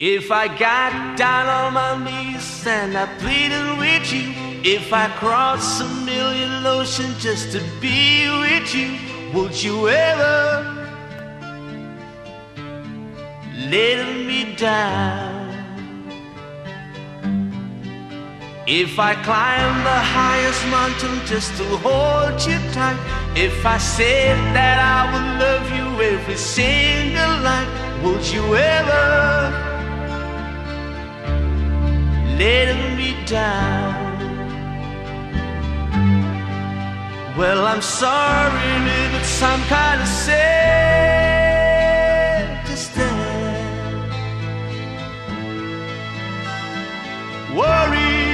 If I got down on my knees and I pleaded with you, if I crossed a million oceans just to be with you, would you ever let me down? If I climb the highest mountain just to hold you tight, if I said that I would love you every single night, would you ever let me down? Well, I'm sorry, if it's some kind of sad to stand. Worry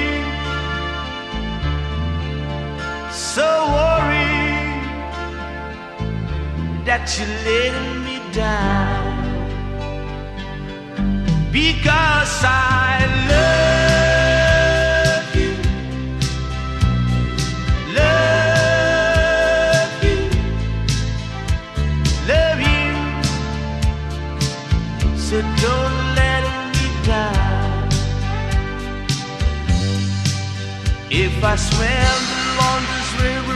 so worried that you're letting me down because I Don't let me. If I swam the longest river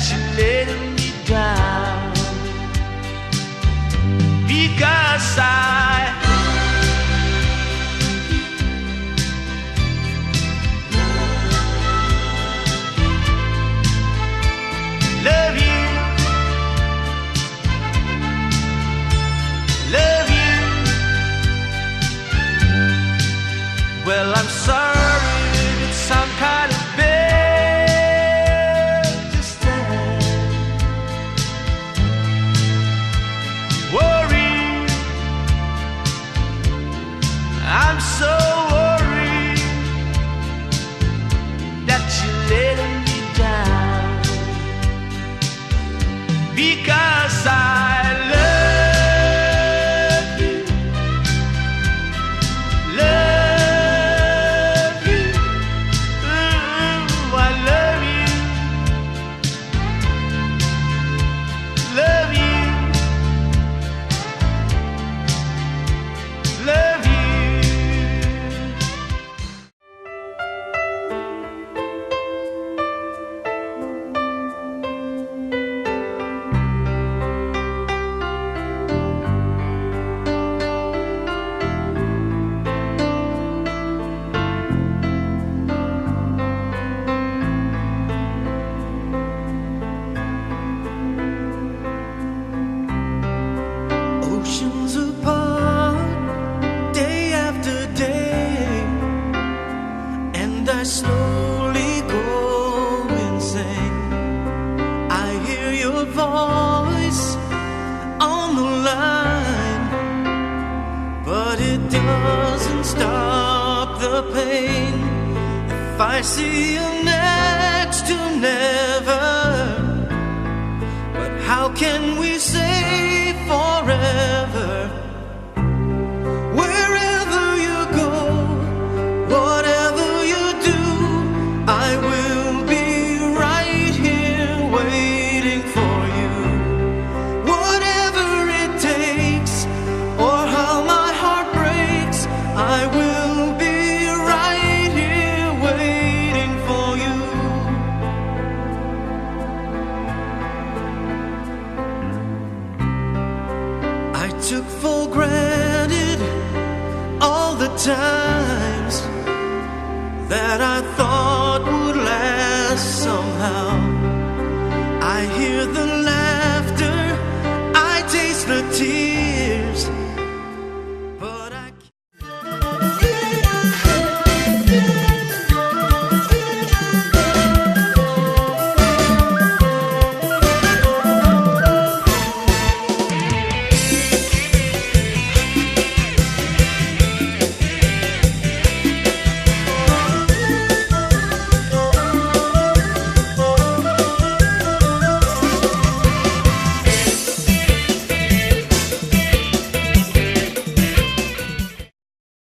that you're letting because slowly go insane. I hear your voice on the line, but it doesn't stop the pain. If I see you next to never. But how can we say forever? Times that I thought